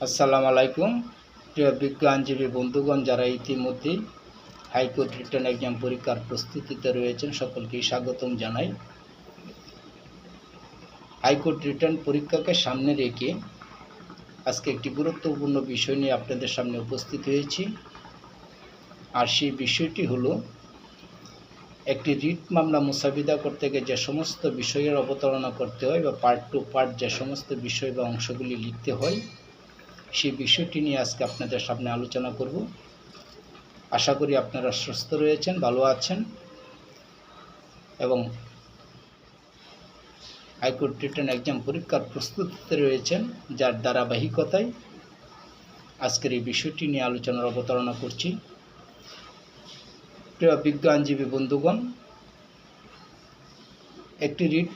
আসসালামু আলাইকুম। প্রিয় বিজ্ঞ আইনজীবী বন্ধুগণ, যারা ইতিমধ্যে হাইকোর্ট রিটার্ন এক্সাম পরীক্ষার প্রস্তুতিতে রয়েছেন সকলকেই স্বাগতম জানাই। হাইকোর্ট রিটার্ন পরীক্ষাকে সামনে রেখে আজকে একটি গুরুত্বপূর্ণ বিষয় নিয়ে আপনাদের সামনে উপস্থিত হয়েছি। আর সেই বিষয়টি হলো, একটি রিট মামলা মুসাবিদা করতে গিয়ে যে সমস্ত বিষয়ের অবতারণা করতে হয় বা পার্ট টু পার্ট যে সমস্ত বিষয় বা অংশগুলি লিখতে হয় সেই বিষয়টি নিয়ে আজকে আপনাদের সামনে আলোচনা করব। আশা করি আপনারা সুস্থ রয়েছেন, ভালো আছেন এবং হাইকোর্ট রিটার্ন এক্সাম পরীক্ষার প্রস্তুতিতে রয়েছেন, যার ধারাবাহিকতায় আজকের এই বিষয়টি নিয়ে আলোচনার অবতারণা করছি। প্রিয় বিজ্ঞ আইনজীবী বন্ধুগণ, একটি রিট,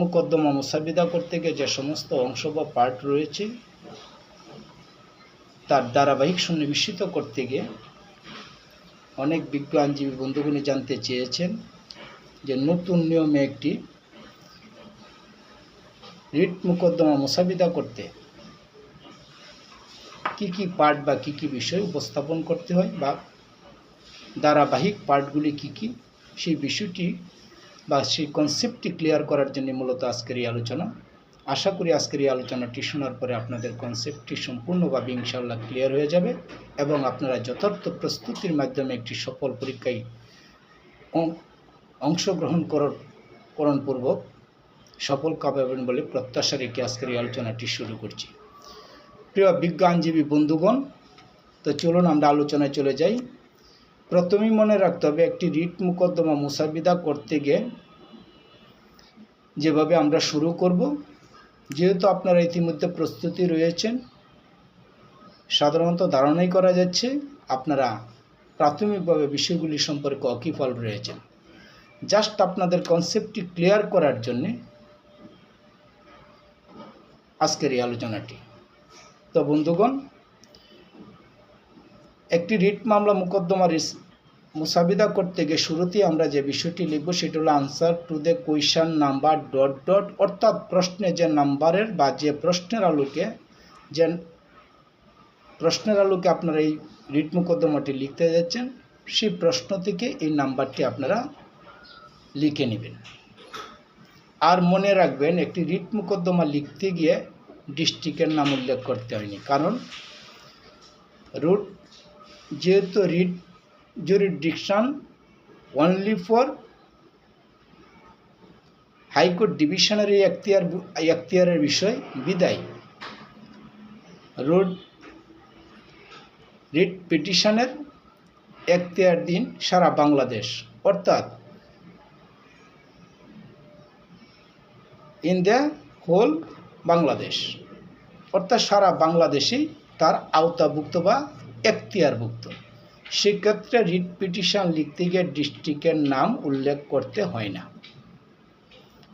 মোকদ্দমা মোসাবিদা করতে গিয়ে যে সমস্ত অংশ বা পার্ট রয়েছে তার ধারাবাহিক সন্নিবেশিত করতে গিয়ে অনেক বিজ্ঞ আইনজীবী বন্ধুগণই জানতে চেয়েছেন যে নতুন নিয়মে একটি রিট মোকদ্দমা মোসাবিদা করতে কি কি পার্ট বা কি কি বিষয় উপস্থাপন করতে হয় বা ধারাবাহিক পার্টগুলি কি কি, সেই বিষয়টি বা সেই কনসেপ্টটি ক্লিয়ার করার জন্য মূলত আজকের এই আলোচনা। আশা করি আজকের এই আলোচনাটি শোনার পরে আপনাদের কনসেপ্টটি সম্পূর্ণভাবে ইনশাল্লাহ ক্লিয়ার হয়ে যাবে এবং আপনারা যথার্থ প্রস্তুতির মাধ্যমে একটি সফল পরীক্ষায় অংশগ্রহণ করণপূর্বক সফল পাবেন বলে প্রত্যাশা রেখে আজকের এই আলোচনাটি শুরু করছি। প্রিয় বিজ্ঞানজীবী বন্ধুগণ, তো চলুন আমরা আলোচনায় চলে যাই। প্রথমেই মনে রাখতে হবে, একটি রিট মোকদ্দমা মুসাবিদা করতে গিয়ে যেভাবে আমরা শুরু করব যেহেতু আপনারা ইতিমধ্যে প্রস্তুতি রয়েছেন, সাধারণত ধারণাই করা যাচ্ছে আপনারা প্রাথমিকভাবে বিষয়গুলি সম্পর্কে অকিফল রয়েছেন। জাস্ট আপনাদের কনসেপ্টটি ক্লিয়ার করার জন্যে আজকের এই আলোচনাটি। তো বন্ধুগণ, একটি রিট মামলা মোকদ্দমা মুসাবিদা করতে গিয়ে শুরুতেই আমরা যে বিষয়টি লিখব সেটা হলো answer to the question number dot dot অর্থাৎ প্রশ্নে যে নাম্বারের বা যে প্রশ্নের আলোকে যে প্রশ্নের আলোকে আপনারা এই রিট মোকদ্দমাটি লিখতে যাচ্ছেন, সেই প্রশ্ন থেকে এই নাম্বারটি আপনারা লিখে নেবেন। আর মনে রাখবেন, একটি রিট মোকদ্দমা লিখতে গিয়ে ডিস্ট্রিক্টের নাম উল্লেখ করতে হয়নি। কারণ রুট যেহেতু writ jurisdiction only for high court ডিভিশনের এই এখতিয়ার এখতিয়ারের বিষয় বিদায়। রোড রিট পিটিশনের এখতিয়ার দিন সারা বাংলাদেশ। অর্থাৎ ইন দ্য হোল বাংলাদেশ। অর্থাৎ সারা বাংলাদেশেই তার আওতাভুক্ত বা এখতিয়ারভুক্ত সেক্ষেত্রে রিট পিটিশন লিখতে গিয়ে ডিস্ট্রিক্টের নাম উল্লেখ করতে হয় না।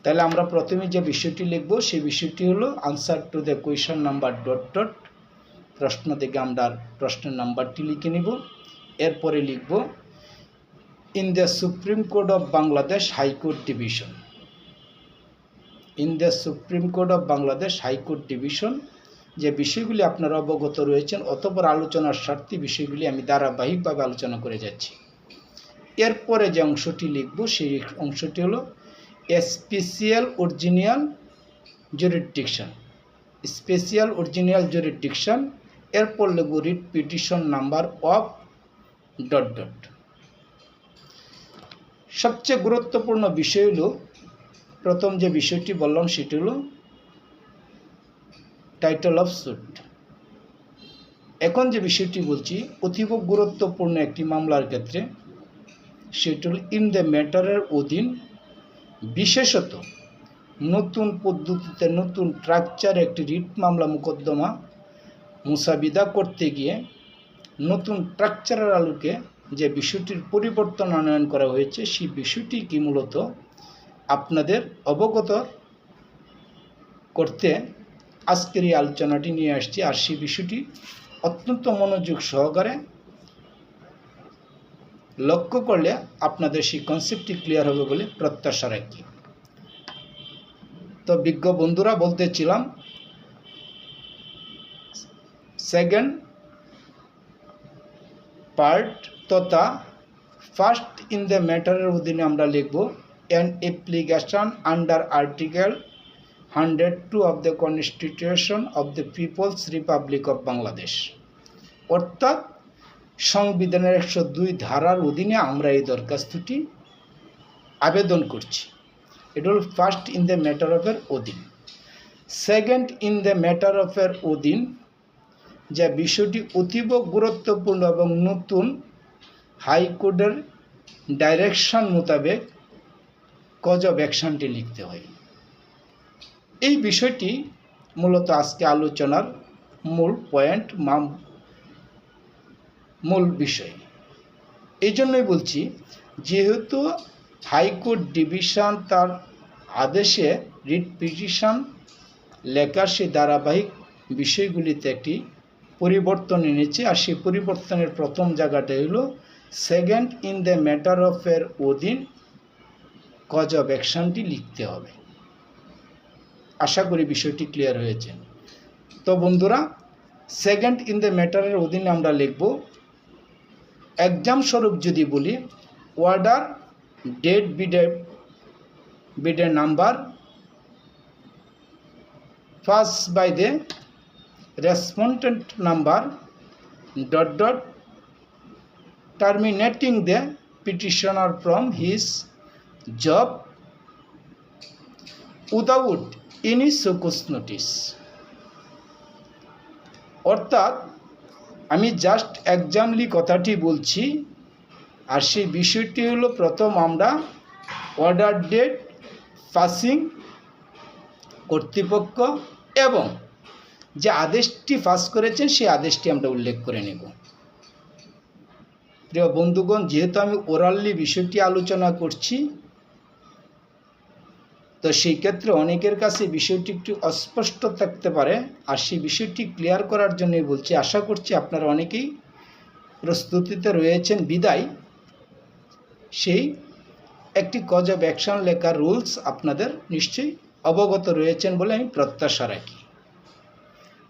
তাহলে আমরা প্রথমে যে বিষয়টি লিখব, সেই বিষয়টি হলো answer to the question number dot dot প্রশ্ন থেকে আমরা প্রশ্নের নাম্বারটি লিখে নিব। এরপরে লিখব in the supreme court of Bangladesh high court division in the supreme court of Bangladesh high court division যে বিষয়গুলি আপনারা অবগত রয়েছেন অতপর আলোচনার স্বার্থে বিষয়গুলি আমি ধারাবাহিকভাবে আলোচনা করে যাচ্ছি। এরপরে যে অংশটি লিখব সেই অংশটি হলো special original jurisdiction. Special original jurisdiction, এরপর লিখব writ petition number of dot dot. সবচেয়ে গুরুত্বপূর্ণ বিষয় হলো, প্রথম যে বিষয়টি বললাম সেটি হলো টাইটেল অফ সুট এখন যে বিষয়টি বলছি, অতীব গুরুত্বপূর্ণ একটি মামলার ক্ষেত্রে সেটি হল ইন দ্য ম্যাটারের অধীন বিশেষত নতুন পদ্ধতিতে নতুন স্ট্রাকচার একটি রিট মামলা মোকদ্দমা মুসাবিদা করতে গিয়ে নতুন স্ট্রাকচারের আলোকে যে বিষয়টির পরিবর্তন আনয়ন করা হয়েছে, সেই বিষয়টি কি মূলত আপনাদের অবগত করতে আজকের এই আলোচনাটি নিয়ে আসছি আর সেই বিষয়টি অত্যন্ত মনোযোগ সহকারে লক্ষ্য করলে আপনাদের সেই কনসেপ্টটি ক্লিয়ার হবে বলে প্রত্যাশা রাখি। তো বিজ্ঞ বন্ধুরা বলতেছিলাম সেকেন্ড পার্ট তথা ফার্স্ট ইন দ্য ম্যাটারের অধীনে আমরা লিখব an application under article hundred two of the constitution of the people's republic of Bangladesh. অর্থাৎ সংবিধানের একশো দুই ধারার অধীনে আমরা এই দরখাস্তটি আবেদন করছি। এটা হল ফার্স্ট ইন দ্য ম্যাটার অফের অধীন। সেকেন্ড ইন দ্য ম্যাটার অফের অধীন যা বিষয়টি অতীব গুরুত্বপূর্ণ এবং নতুন হাইকোর্টের ডাইরেকশন মোতাবেক কজ অফ অ্যাকশনটি লিখতে হয়। এই বিষয়টি মূলত আজকে আলোচনার মূল পয়েন্ট, মাম, মূল বিষয়। এই জন্যই বলছি, যেহেতু হাইকোর্ট ডিভিশন তার আদেশে রিট পিটিশন লেখার সেই ধারাবাহিক বিষয়গুলিতে একটি পরিবর্তন এনেছে, আর সেই পরিবর্তনের প্রথম জায়গাটা হলো second in the matter of এর অধীন কজ অফ অ্যাকশনটি লিখতে হবে। আশা করি বিষয়টি ক্লিয়ার হয়েছে। তো বন্ধুরা সেকেন্ড ইন দ্য ম্যাটারের অধীনে আমরা লিখব এক্সাম স্বরূপ যদি বলি অর্ডার ডেট বিডে বিডের number first by the respondent number dot dot terminating the petitioner from his job, without sucus notice অর্থাৎ আমি জাস্ট এক্সামলি কথাটি বলছি, আর সেই বিষয়টি হলো প্রথম আমরা অর্ডার ডেট পাসিং কর্তৃপক্ষ এবং যে আদেশটি পাস করেছেন সেই আদেশটি আমরা উল্লেখ করে নেব। প্রিয় বন্ধুগণ, যেহেতু আমি ওরাল্লি বিষয়টি আলোচনা করছি তো সেই ক্ষেত্রে অনেকের কাছে বিষয়টি একটু অস্পষ্ট থাকতে পারে, আর সেই বিষয়টি ক্লিয়ার করার জন্যই বলছি, আশা করছি আপনারা অনেকেই প্রস্তুতিতে রয়েছেন। বিদায়। সেই একটি কজ অফ অ্যাকশন লেখার রুলস আপনাদের নিশ্চয়ই অবগত রয়েছেন বলে আমি প্রত্যাশা রাখি।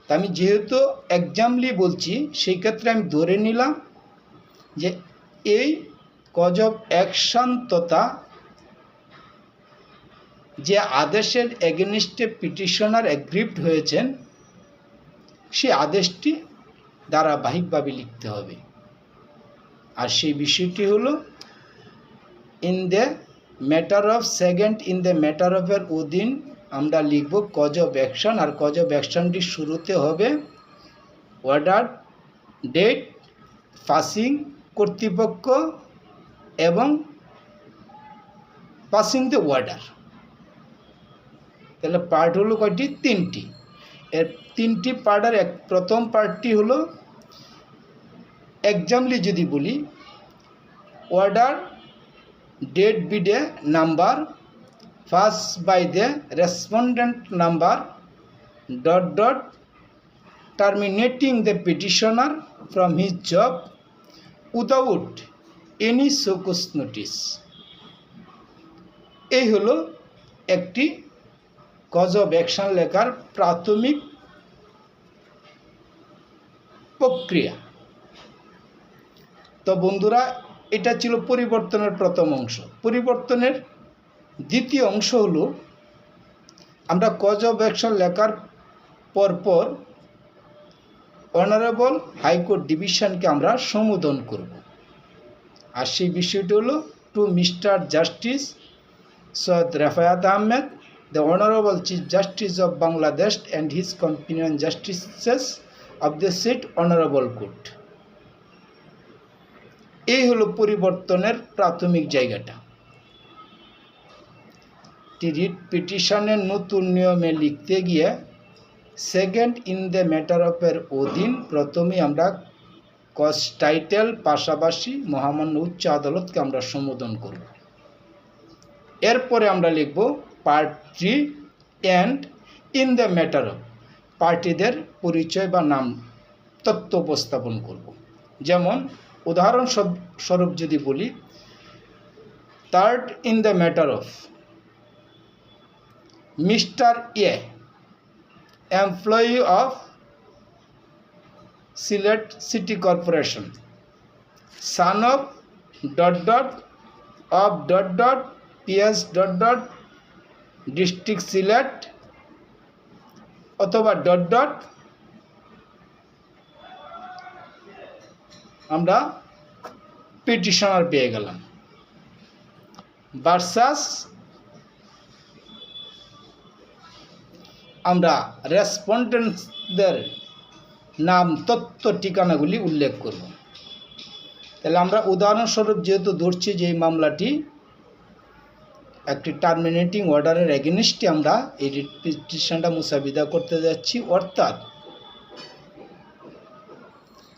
তা আমি যেহেতু এক্সামলি বলছি, সেই ক্ষেত্রে আমি ধরে নিলাম যে এই কজ অফ অ্যাকশন তথা যে আদেশের এগেনিস্টে পিটিশনার অ্যাগ্রিপ্ট হয়েছেন, সে আদেশটি ধারাবাহিকভাবে লিখতে হবে। আর সেই বিষয়টি হল, in the matter of second, in the matter of এর অধীন আমরা লিখব কজ অফ অ্যাকশন, আর কজ অফ অ্যাকশনটি শুরুতে হবে অর্ডার, ডেট, পাসিং, কর্তৃপক্ষ এবং পাসিং দ্য ওয়ার্ডার তাহলে পার্ট হলো কয়টি? তিনটি। এর তিনটি পার্টের এক, প্রথম পার্টটি হলো এক্সামলি যদি বলি order date বিডে number first by the respondent number dot dot terminating the petitioner from his job without any show cause notice এই হলো একটি কজ অফ অ্যাকশন লেখার প্রাথমিক প্রক্রিয়া। তো বন্ধুরা, এটা ছিল পরিবর্তনের প্রথম অংশ। পরিবর্তনের দ্বিতীয় অংশ হলো, আমরা কজ অফ অ্যাকশন লেখার পরপর অনারেবল হাইকোর্ট ডিভিশনকে আমরা সম্বোধন করব। আর সেই বিষয়টি হলো to mister justice Syed Refaat Ahmed the honourable chief justice of Bangladesh and his companion justices of the sit honourable court এই হলো পরিবর্তনের প্রাথমিক জায়গাটা। রিট পিটিশনের নতুন নিয়মে লিখতে গিয়ে সেকেন্ড ইন দ্য ম্যাটার অফের অধীন প্রথমেই আমরা কস টাইটেল পাশাপাশি মহামান্য উচ্চ আদালতকে আমরা সম্বোধন করব। এরপরে আমরা লিখব part and in the matter of পার্টিদের পরিচয় বা নাম, তত্ত্ব উপস্থাপন করব। যেমন, উদাহরণ স্বরূপ যদি বলি third in the matter of mister A employee of Sylhet city corporation son of dot dot of dot dot PS dot dot district Sylhet অথবা ডট ডট। আমরা পিটিশনার পেয়ে গেলাম। ভার্সাস আমরা রেসপন্ডেন্টদের নাম, তথ্য, ঠিকানাগুলি উল্লেখ করব। তাহলে আমরা উদাহরণস্বরূপ যেহেতু ধরছি যে এই মামলাটি একটি টার্মিনেটিং অর্ডারের এগেনিস্টে আমরা এই পিটিশনটা মুসাবিদা করতে যাচ্ছি, অর্থাৎ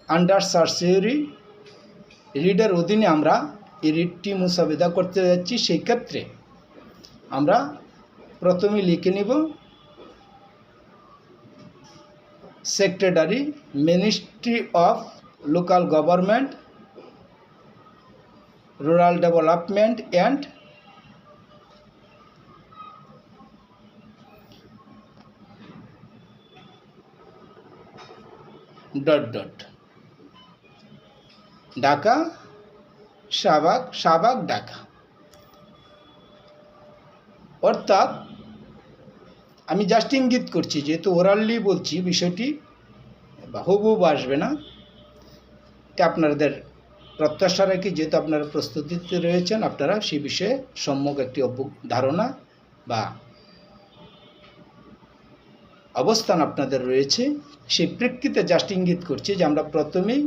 আন্ডার সার্সিউরি রিডের অধীনে আমরা এই রিডটি মুসাবিদা করতে যাচ্ছি। সেই ক্ষেত্রে আমরা প্রথমে লিখে নিব secretary ministry of local government rural development and dot dot Dhaka, Shahbag Shahbag, Dhaka. অর্থাৎ, আমি জাস্ট ইঙ্গিত করছি, যেহেতু ওরালি বলছি বিষয়টি, বা হুবহুব আসবে না। তা আপনাদের প্রত্যাশা রাখি, যেহেতু আপনারা প্রস্তুতিতে রয়েছেন, আপনারা সেই বিষয়ে সম্যক একটি ধারণা বা অবস্থান আপনাদের রয়েছে। সেই প্রেক্ষিতে জাস্ট ইঙ্গিত করছি যে আমরা প্রথমেই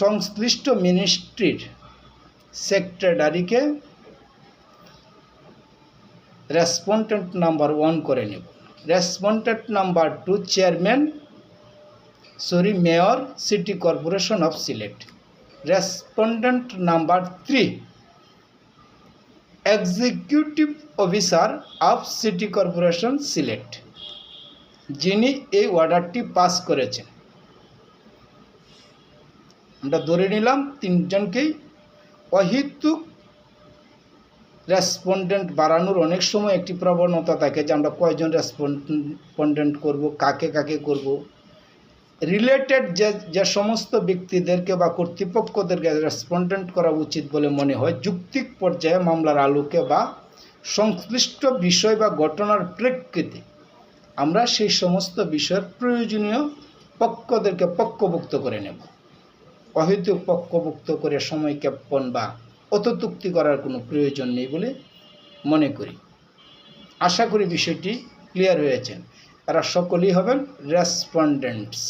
সংশ্লিষ্ট মিনিস্ট্রির সেক্রেটারিকে রেসপন্ডেন্ট নাম্বার ওয়ান করে নেব। Respondent number two chairman, sorry, mayor, city corporation of Sylhet. Respondent number three, executive officer of city corporation Sylhet. যিনি এই অর্ডারটি পাস করেছেন। আমরা ধরে নিলাম তিনজনকেই অহিতুক রেসপন্ডেন্ট বাড়ানোর অনেক সময় একটি প্রবণতা থাকে যে আমরা কয়জন রেসপন্ডেন্ট করব, কাকে কাকে করব। রিলেটেড যে যে সমস্ত ব্যক্তিদেরকে বা কর্তৃপক্ষদেরকে রেসপন্ডেন্ট করা উচিত বলে মনে হয়, যুক্তিক পর্যায়ে মামলার আলোকে বা সংশ্লিষ্ট বিষয় বা ঘটনার প্রেক্ষিতে আমরা সেই সমস্ত বিষয়ের প্রয়োজনীয় পক্ষদেরকে পক্ষভুক্ত করে নেব। অহেতুক পক্ষভুক্ত করে সময় জ্ঞাপন বা অততুক্তি করার কোনো প্রয়োজন নেই বলে মনে করি। আশা করি বিষয়টি ক্লিয়ার হয়েছেন এরা সকলেই হবেন রেসপন্ডেন্টস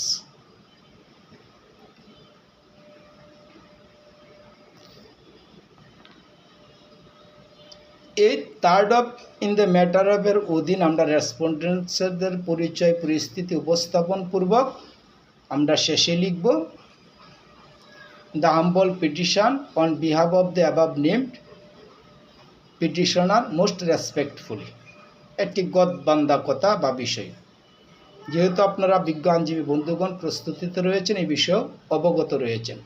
এই third of in the matter অফের অধীন আমরা রেসপন্ডেন্টসদের পরিচয়, পরিস্থিতি উপস্থাপন পূর্বক আমরা শেষে লিখব, the humble petition on behalf of the above named petitioner most respectfully একটি গদবান্ধা কথা বা বিষয়। যেহেতু আপনারা বিজ্ঞ আইনজীবী বন্ধুগণ প্রস্তুতিতে রয়েছেন, এই বিষয়েও অবগত রয়েছেন।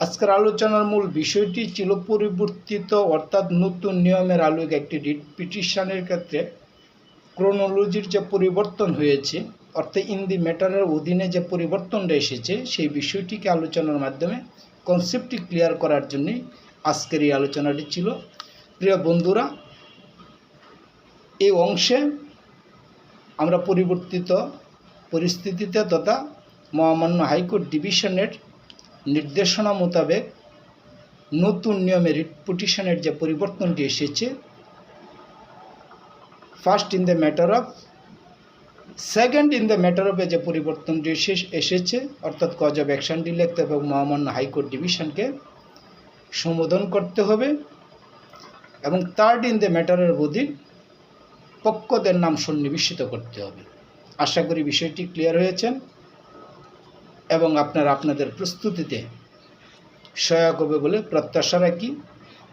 আজকের আলোচনার মূল বিষয়টি ছিল পরিবর্তিত, অর্থাৎ নতুন নিয়মের আলোকে একটি রিট পিটিশনের ক্ষেত্রে ক্রোনোলজির যে পরিবর্তন হয়েছে, অর্থাৎ ইন দি ম্যাটারের অধীনে যে পরিবর্তনটা এসেছে, সেই বিষয়টিকে আলোচনার মাধ্যমে কনসেপ্টটি ক্লিয়ার করার জন্যই আজকের এই আলোচনাটি ছিল। প্রিয় বন্ধুরা, এই অংশে আমরা পরিবর্তিত পরিস্থিতিতে তথা মহামান্য হাইকোর্ট ডিভিশনের নির্দেশনা মোতাবেক নতুন নিয়মে রিট পিটিশনের যে পরিবর্তনটি এসেছে first in the matter of second in the matter অফে যে পরিবর্তনটি এসে- এসেছে, অর্থাৎ কজ অফ অ্যাকশনটি লিখতে এবং মহামান্য হাইকোর্ট ডিভিশনকে সম্বোধন করতে হবে। এবং থার্ড ইন দ্য ম্যাটারের অধীন পক্ষদের নাম সন্নিবেশিত করতে হবে। আশা করি বিষয়টি ক্লিয়ার হয়েছেন এবং আপনারা আপনাদের প্রস্তুতিতে সহায়ক হবে বলে প্রত্যাশা রাখি।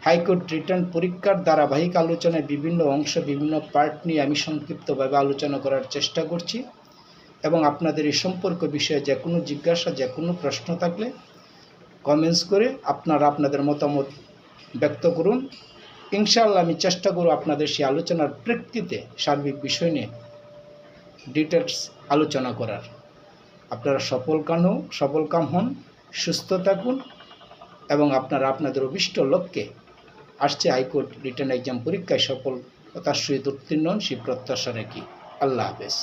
হাইকোর্ট রিটার্ন পরীক্ষার ধারাবাহিক আলোচনায় বিভিন্ন অংশ, বিভিন্ন পার্ট নিয়ে আমি সংক্ষিপ্তভাবে আলোচনা করার চেষ্টা করছি এবং আপনাদের এই সম্পর্ক বিষয়ে যে কোনো জিজ্ঞাসা, যে কোনো প্রশ্ন থাকলে কমেন্টস করে আপনারা আপনাদের মতামত ব্যক্ত করুন। ইনশাআল্লাহ আমি চেষ্টা করব আপনাদের সেই আলোচনার প্রেক্ষিতে সার্বিক বিষয় নিয়ে ডিটেলস আলোচনা করার। আপনারা সফল কান, সফল কাম হন, সুস্থ থাকুন এবং আপনারা আপনাদের অভিষ্ট লক্ষ্যে আসছে হাইকোর্ট রিটার্ন এক্সাম পরীক্ষায় সফলতার সহিত উত্তীর্ণ হন, সেই প্রত্যাশা নাকি আল্লাহ হাফেজ।